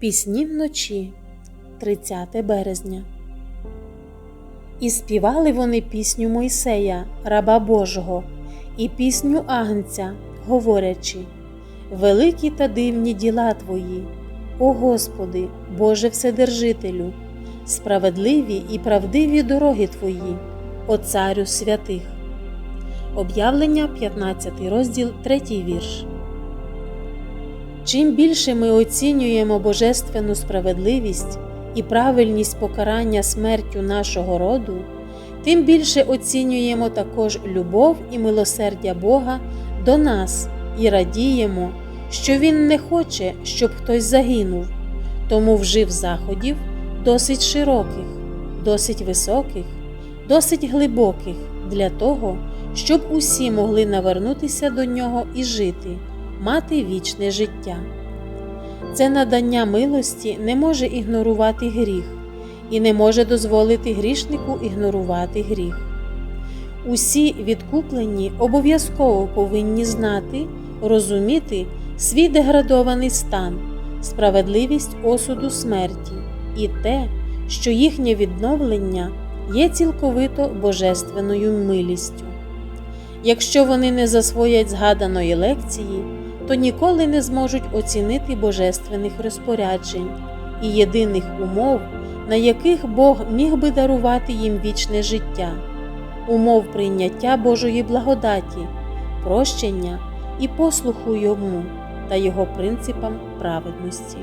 Пісні вночі 30 березня. І співали вони пісню Мойсея, раба Божого, і пісню Агнця, говорячи: Великі та дивні діла Твої, о Господи, Боже Вседержителю, справедливі і правдиві дороги Твої, о Царю святих. Об'явлення 15 розділ 3 вірш. Чим більше ми оцінюємо божественну справедливість і правильність покарання смертю нашого роду, тим більше оцінюємо також любов і милосердя Бога до нас і радіємо, що Він не хоче, щоб хтось загинув, тому вжив заходів досить широких, досить високих, досить глибоких для того, щоб усі могли навернутися до нього і жити мати вічне життя. Це надання милості не може ігнорувати гріх і не може дозволити грішнику ігнорувати гріх. Усі відкуплені обов'язково повинні знати, розуміти свій деградований стан, справедливість осуду смерті і те, що їхнє відновлення є цілковито божественною милістю. Якщо вони не засвоять згаданої лекції, то ніколи не зможуть оцінити божественних розпоряджень і єдиних умов, на яких Бог міг би дарувати їм вічне життя, умов прийняття Божої благодаті, прощення і послуху Йому та Його принципам праведності.